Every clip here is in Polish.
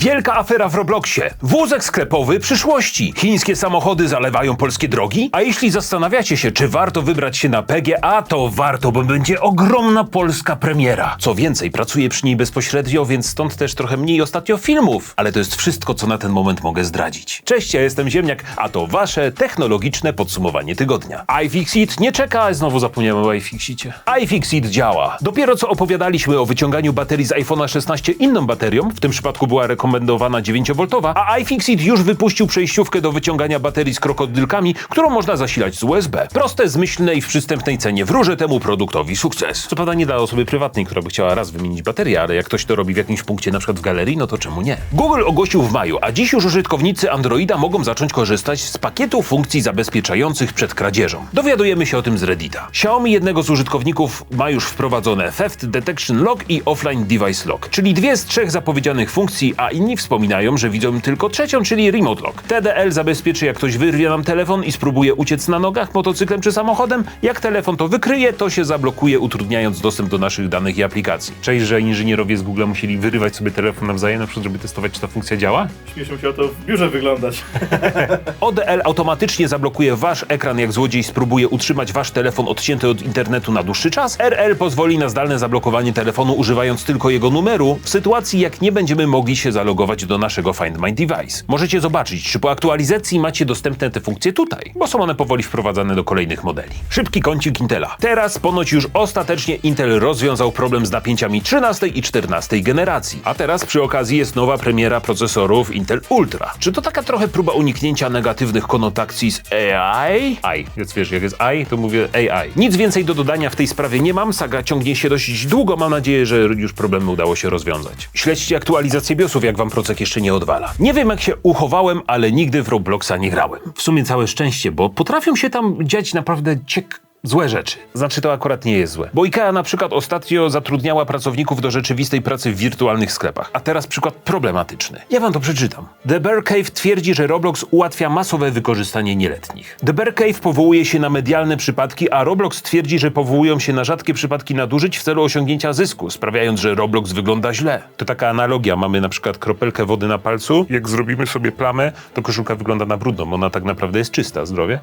Wielka afera w Robloxie. Wózek sklepowy przyszłości. Chińskie samochody zalewają polskie drogi. A jeśli zastanawiacie się, czy warto wybrać się na PGA, to warto, bo będzie ogromna polska premiera. Co więcej, pracuję przy niej bezpośrednio, więc stąd też trochę mniej ostatnio filmów. Ale to jest wszystko, co na ten moment mogę zdradzić. Cześć, ja jestem Ziemniak, a to wasze technologiczne podsumowanie tygodnia. iFixit nie czeka, znowu zapomniałem o iFixicie. iFixit działa. Dopiero co opowiadaliśmy o wyciąganiu baterii z iPhone'a 16 inną baterią, w tym przypadku była rekomendowana 9V, a iFixit już wypuścił przejściówkę do wyciągania baterii z krokodylkami, którą można zasilać z USB. Proste, zmyślne i w przystępnej cenie. Wróżę temu produktowi sukces. Co prawda nie dla osoby prywatnej, która by chciała raz wymienić baterię, ale jak ktoś to robi w jakimś punkcie, na przykład w galerii, no to czemu nie? Google ogłosił w maju, a dziś już użytkownicy Androida mogą zacząć korzystać z pakietu funkcji zabezpieczających przed kradzieżą. Dowiadujemy się o tym z Reddita. Xiaomi jednego z użytkowników ma już wprowadzone Theft Detection Lock i Offline Device Lock, czyli dwie z trzech zapowiedzianych funkcji, a inni wspominają, że widzą tylko trzecią, czyli Remote Lock. TDL zabezpieczy, jak ktoś wyrwie nam telefon i spróbuje uciec na nogach, motocyklem czy samochodem. Jak telefon to wykryje, to się zablokuje, utrudniając dostęp do naszych danych i aplikacji. Cześć, że inżynierowie z Google musieli wyrywać sobie telefon nawzajem, na przykład, żeby testować, czy ta funkcja działa? Śmiesznie musiało to w biurze wyglądać. ODL automatycznie zablokuje wasz ekran, jak złodziej spróbuje utrzymać wasz telefon odcięty od internetu na dłuższy czas. RL pozwoli na zdalne zablokowanie telefonu używając tylko jego numeru, w sytuacji jak nie będziemy mogli się zalogować do naszego Find My Device. Możecie zobaczyć, czy po aktualizacji macie dostępne te funkcje tutaj, bo są one powoli wprowadzane do kolejnych modeli. Szybki kącik Intela. Teraz ponoć już ostatecznie Intel rozwiązał problem z napięciami 13 i 14 generacji. A teraz przy okazji jest nowa premiera procesorów Intel Ultra. Czy to taka trochę próba uniknięcia negatywnych konotacji z AI? AI. Więc wiesz, jak jest AI, to mówię AI. Nic więcej do dodania w tej sprawie nie mam. Saga ciągnie się dość długo. Mam nadzieję, że już problemy udało się rozwiązać. Śledźcie aktualizację BIOSów, jak wam procek jeszcze nie odwala. Nie wiem, jak się uchowałem, ale nigdy w Robloxa nie grałem. W sumie całe szczęście, bo potrafią się tam dziać naprawdę ciek Złe rzeczy. Znaczy to akurat nie jest złe. Bo IKEA na przykład ostatnio zatrudniała pracowników do rzeczywistej pracy w wirtualnych sklepach. A teraz przykład problematyczny. Ja wam to przeczytam. The Bear Cave twierdzi, że Roblox ułatwia masowe wykorzystanie nieletnich. The Bear Cave powołuje się na medialne przypadki, a Roblox twierdzi, że powołują się na rzadkie przypadki nadużyć w celu osiągnięcia zysku, sprawiając, że Roblox wygląda źle. To taka analogia. Mamy na przykład kropelkę wody na palcu. Jak zrobimy sobie plamę, to koszulka wygląda na brudną. Ona tak naprawdę jest czysta. Zdrowie?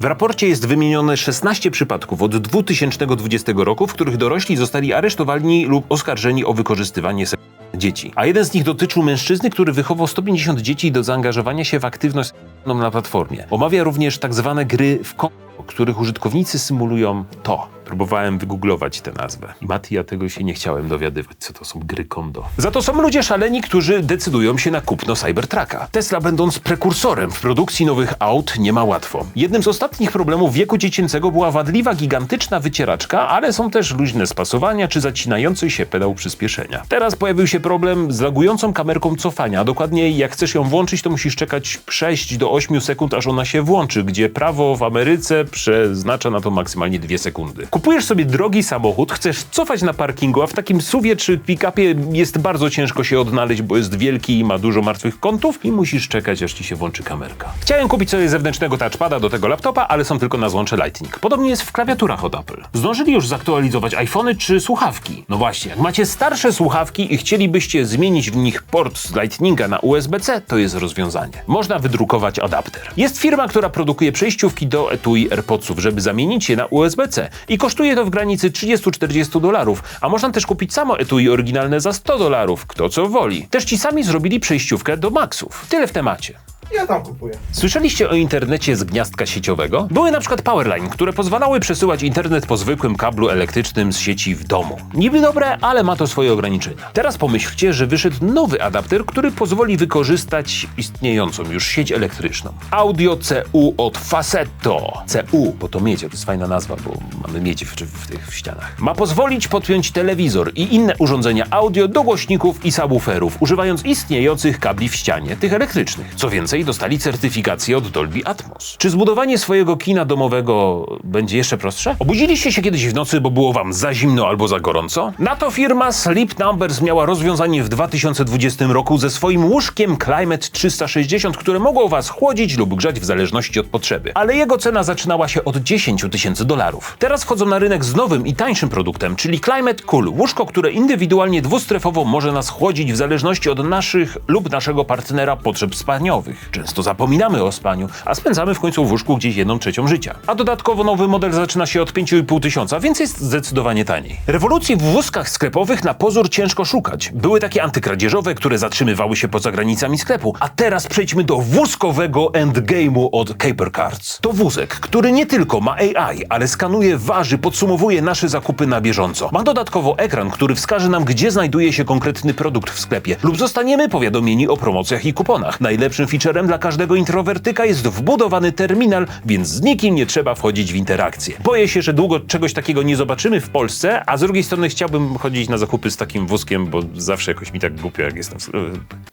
W raporcie jest wymienione 16 przypadków od 2020 roku, w których dorośli zostali aresztowani lub oskarżeni o wykorzystywanie seksualne dzieci. A jeden z nich dotyczył mężczyzny, który wychował 150 dzieci do zaangażowania się w aktywność na platformie. Omawia również tak zwane gry w kombo, których użytkownicy symulują to. Próbowałem wygooglować tę nazwę. Mati, ja tego się nie chciałem dowiadywać, co to są gry kondo. Za to są ludzie szaleni, którzy decydują się na kupno Cybertrucka. Tesla, będąc prekursorem w produkcji nowych aut, nie ma łatwo. Jednym z ostatnich problemów wieku dziecięcego była wadliwa, gigantyczna wycieraczka, ale są też luźne spasowania czy zacinający się pedał przyspieszenia. Teraz pojawił się problem z lagującą kamerką cofania. Dokładnie jak chcesz ją włączyć, to musisz czekać 6 do 8 sekund, aż ona się włączy, gdzie prawo w Ameryce przeznacza na to maksymalnie 2 sekundy. Kupujesz sobie drogi samochód, chcesz cofać na parkingu, a w takim suwie czy pick-upie jest bardzo ciężko się odnaleźć, bo jest wielki i ma dużo martwych kątów i musisz czekać, aż ci się włączy kamerka. Chciałem kupić sobie zewnętrznego touchpada do tego laptopa, ale są tylko na złącze Lightning. Podobnie jest w klawiaturach od Apple. Zdążyli już zaktualizować iPhony czy słuchawki. No właśnie, jak macie starsze słuchawki i chcielibyście zmienić w nich port z Lightninga na USB-C, to jest rozwiązanie. Można wydrukować adapter. Jest firma, która produkuje przejściówki do etui AirPodsów, żeby zamienić je na USB-C i to w granicy 30-40 dolarów, a można też kupić samo etui oryginalne za 100 dolarów, kto co woli. Też ci sami zrobili przejściówkę do Maxów. Tyle w temacie. Ja tam kupuję. Słyszeliście o internecie z gniazdka sieciowego? Były na przykład Powerline, które pozwalały przesyłać internet po zwykłym kablu elektrycznym z sieci w domu. Niby dobre, ale ma to swoje ograniczenia. Teraz pomyślcie, że wyszedł nowy adapter, który pozwoli wykorzystać istniejącą już sieć elektryczną. Audio CU od Facetto. CU, bo to miedź, to jest fajna nazwa, bo mamy miedź w, w tych ścianach. Ma pozwolić podpiąć telewizor i inne urządzenia audio do głośników i subwooferów, używając istniejących kabli w ścianie, tych elektrycznych. Co więcej, i dostali certyfikację od Dolby Atmos. Czy zbudowanie swojego kina domowego będzie jeszcze prostsze? Obudziliście się kiedyś w nocy, bo było wam za zimno albo za gorąco? Na to firma Sleep Numbers miała rozwiązanie w 2020 roku ze swoim łóżkiem Climate 360, które mogło was chłodzić lub grzać w zależności od potrzeby. Ale jego cena zaczynała się od 10 tysięcy dolarów. Teraz wchodzą na rynek z nowym i tańszym produktem, czyli Climate Cool, łóżko, które indywidualnie dwustrefowo może nas chłodzić w zależności od naszych lub naszego partnera potrzeb spaniowych. Często zapominamy o spaniu, a spędzamy w końcu w łóżku gdzieś jedną trzecią życia. A dodatkowo nowy model zaczyna się od 5,5 tysiąca, więc jest zdecydowanie taniej. Rewolucji w wózkach sklepowych na pozór ciężko szukać. Były takie antykradzieżowe, które zatrzymywały się poza granicami sklepu, a teraz przejdźmy do wózkowego endgame'u od Caper Cards. To wózek, który nie tylko ma AI, ale skanuje, waży, podsumowuje nasze zakupy na bieżąco. Ma dodatkowo ekran, który wskaże nam, gdzie znajduje się konkretny produkt w sklepie lub zostaniemy powiadomieni o promocjach i kuponach. Najlepszym dla każdego introwertyka jest wbudowany terminal, więc z nikim nie trzeba wchodzić w interakcję. Boję się, że długo czegoś takiego nie zobaczymy w Polsce, a z drugiej strony chciałbym chodzić na zakupy z takim wózkiem, bo zawsze jakoś mi tak głupio, jak jestem.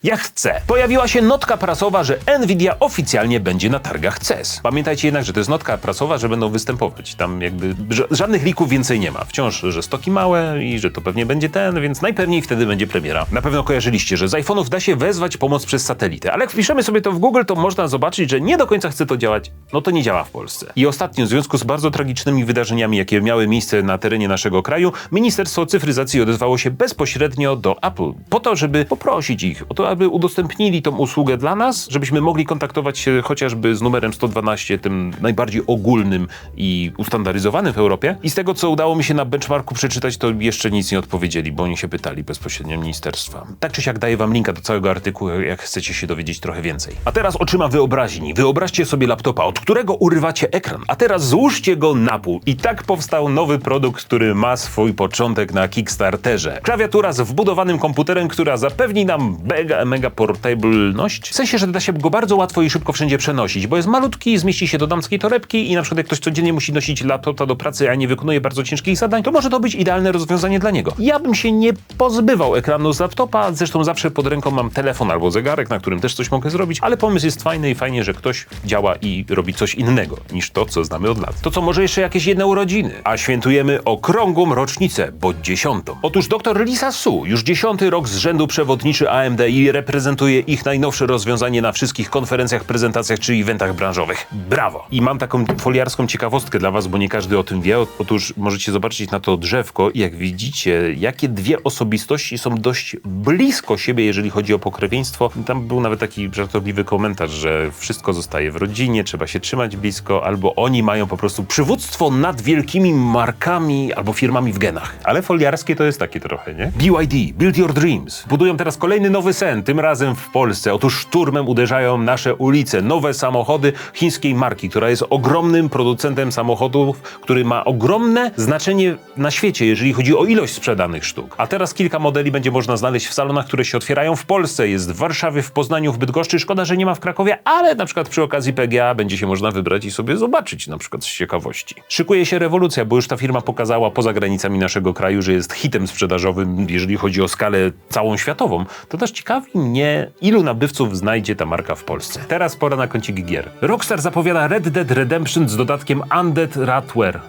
Ja chcę. Pojawiła się notka prasowa, że Nvidia oficjalnie będzie na targach CES. Pamiętajcie jednak, że to jest notka prasowa, że będą występować. Tam jakby ża- żadnych lików więcej nie ma. Wciąż, że stoki małe i że to pewnie będzie ten, więc najpewniej wtedy będzie premiera. Na pewno kojarzyliście, że z iPhone'ów da się wezwać pomoc przez satelitę, ale jak wpiszemy sobie to w Google, to można zobaczyć, że nie do końca chce to działać. No to nie działa w Polsce. I ostatnio, w związku z bardzo tragicznymi wydarzeniami, jakie miały miejsce na terenie naszego kraju, Ministerstwo Cyfryzacji odezwało się bezpośrednio do Apple po to, żeby poprosić ich o to, aby udostępnili tą usługę dla nas, żebyśmy mogli kontaktować się chociażby z numerem 112, tym najbardziej ogólnym i ustandaryzowanym w Europie. I z tego, co udało mi się na benchmarku przeczytać, to jeszcze nic nie odpowiedzieli, bo oni się pytali bezpośrednio ministerstwa. Tak czy siak daję wam linka do całego artykułu, jak chcecie się dowiedzieć trochę więcej. A teraz oczyma wyobraźni. Wyobraźcie sobie laptopa, od którego urywacie ekran, a teraz złóżcie go na pół. I tak powstał nowy produkt, który ma swój początek na Kickstarterze. Klawiatura z wbudowanym komputerem, która zapewni nam mega, mega portableność. W sensie, że da się go bardzo łatwo i szybko wszędzie przenosić, bo jest malutki, zmieści się do damskiej torebki i na przykład jak ktoś codziennie musi nosić laptopa do pracy, a nie wykonuje bardzo ciężkich zadań, to może to być idealne rozwiązanie dla niego. Ja bym się nie pozbywał ekranu z laptopa, zresztą zawsze pod ręką mam telefon albo zegarek, na którym też coś mogę zrobić, ale pomysł jest fajny i fajnie, że ktoś działa i robi coś innego niż to, co znamy od lat. To co, może jeszcze jakieś jedne urodziny? A świętujemy okrągłą rocznicę, bo dziesiątą. Otóż dr Lisa Su już dziesiąty rok z rzędu przewodniczy AMD i reprezentuje ich najnowsze rozwiązanie na wszystkich konferencjach, prezentacjach czy eventach branżowych. Brawo! I mam taką foliarską ciekawostkę dla was, bo nie każdy o tym wie. Otóż możecie zobaczyć na to drzewko i jak widzicie, jakie dwie osobistości są dość blisko siebie, jeżeli chodzi o pokrewieństwo. Tam był nawet taki żartobliwy komentarz, że wszystko zostaje w rodzinie, trzeba się trzymać blisko, albo oni mają po prostu przywództwo nad wielkimi markami albo firmami w genach. Ale foliarskie to jest takie trochę, nie? BYD, Build Your Dreams. Budują teraz kolejny nowy sen, tym razem w Polsce. Otóż szturmem uderzają nasze ulice. Nowe samochody chińskiej marki, która jest ogromnym producentem samochodów, który ma ogromne znaczenie na świecie, jeżeli chodzi o ilość sprzedanych sztuk. A teraz kilka modeli będzie można znaleźć w salonach, które się otwierają w Polsce. Jest w Warszawie, w Poznaniu, w Bydgoszczy. Szkoda, że nie ma w Krakowie, ale na przykład przy okazji PGA będzie się można wybrać i sobie zobaczyć, na przykład z ciekawości. Szykuje się rewolucja, bo już ta firma pokazała poza granicami naszego kraju, że jest hitem sprzedażowym, jeżeli chodzi o skalę całą światową. To też ciekawi mnie, ilu nabywców znajdzie ta marka w Polsce. Teraz pora na kącik gier. Rockstar zapowiada Red Dead Redemption z dodatkiem Undead Ratware.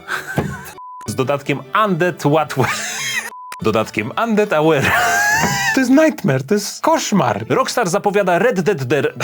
z dodatkiem Undead Watware. dodatkiem Undead Aware. To jest nightmare, to jest koszmar. Rockstar zapowiada Red Dead Der...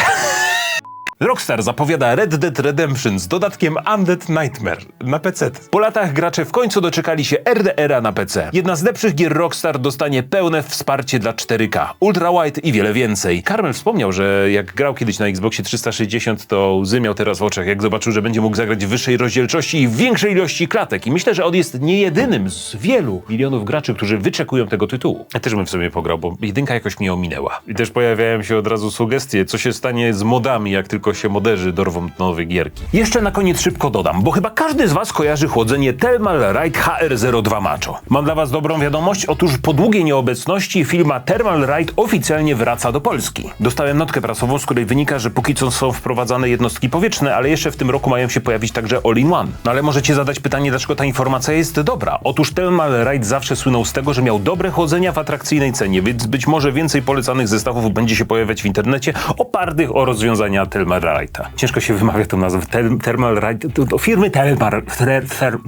Rockstar zapowiada Red Dead Redemption z dodatkiem Undead Nightmare na PC. Po latach gracze w końcu doczekali się RDR-a na PC. Jedna z lepszych gier Rockstar dostanie pełne wsparcie dla 4K, ultrawide i wiele więcej. Carmel wspomniał, że jak grał kiedyś na Xboxie 360, to łzy miał teraz w oczach, jak zobaczył, że będzie mógł zagrać w wyższej rozdzielczości i w większej ilości klatek. I myślę, że on jest nie jedynym z wielu milionów graczy, którzy wyczekują tego tytułu. Ja też bym w sobie pograł, bo jedynka jakoś mnie ominęła. I też pojawiają się od razu sugestie, co się stanie z modami, jak tylko tylko się moderzy dorwą do nowej gierki. Jeszcze na koniec szybko dodam, bo chyba każdy z was kojarzy chłodzenie Thermal Ride HR02 Macho. Mam dla was dobrą wiadomość, otóż po długiej nieobecności firma Thermal Ride oficjalnie wraca do Polski. Dostałem notkę prasową, z której wynika, że póki co są wprowadzane jednostki powietrzne, ale jeszcze w tym roku mają się pojawić także All-in-One. No ale możecie zadać pytanie, dlaczego ta informacja jest dobra. Otóż Thermal Ride zawsze słynął z tego, że miał dobre chłodzenia w atrakcyjnej cenie, więc być może więcej polecanych zestawów będzie się pojawiać w internecie opartych o rozwiązania Thermal Ride'a. Ciężko się wymawia tą nazwę. Tel- Thermal Ride, to, firmy Thermal... Ther, ther,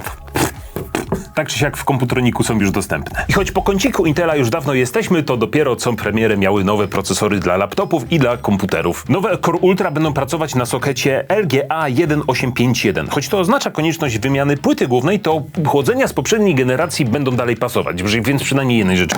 tak czy siak w komputroniku są już dostępne. I choć po kąciku Intela już dawno jesteśmy, to dopiero co premierę miały nowe procesory dla laptopów i dla komputerów. Nowe Core Ultra będą pracować na sokecie LGA 1851. Choć to oznacza konieczność wymiany płyty głównej, to chłodzenia z poprzedniej generacji będą dalej pasować, więc przynajmniej jednej rzeczy.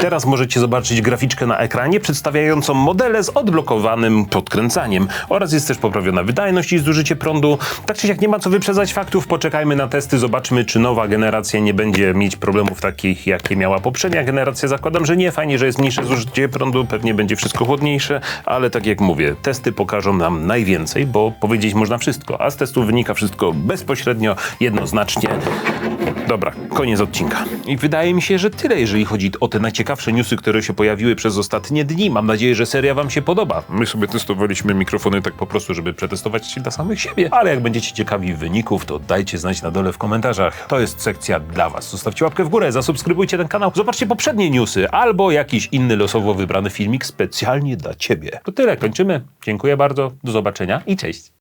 Teraz możecie zobaczyć graficzkę na ekranie przedstawiającą modele z odblokowanym podkręcaniem oraz jest też poprawiona wydajność i zużycie prądu. Tak czy siak nie ma co wyprzedzać faktów, poczekajmy na testy, zobaczmy czy nowa generacja nie będzie mieć problemów takich jakie miała poprzednia generacja. Zakładam, że nie, fajnie, że jest mniejsze zużycie prądu, pewnie będzie wszystko chłodniejsze, ale tak jak mówię, testy pokażą nam najwięcej, bo powiedzieć można wszystko, a z testów wynika wszystko bezpośrednio, jednoznacznie. Dobra, koniec odcinka. I wydaje mi się, że tyle, jeżeli chodzi o te najciekawsze newsy, które się pojawiły przez ostatnie dni. Mam nadzieję, że seria wam się podoba. My sobie testowaliśmy mikrofony tak po prostu, żeby przetestować dla samych siebie, ale jak będziecie ciekawi wyników, to dajcie znać na dole w komentarzach. To jest sekcja dla was. Zostawcie łapkę w górę, zasubskrybujcie ten kanał, zobaczcie poprzednie newsy albo jakiś inny losowo wybrany filmik specjalnie dla ciebie. To tyle, kończymy. Dziękuję bardzo, do zobaczenia i cześć.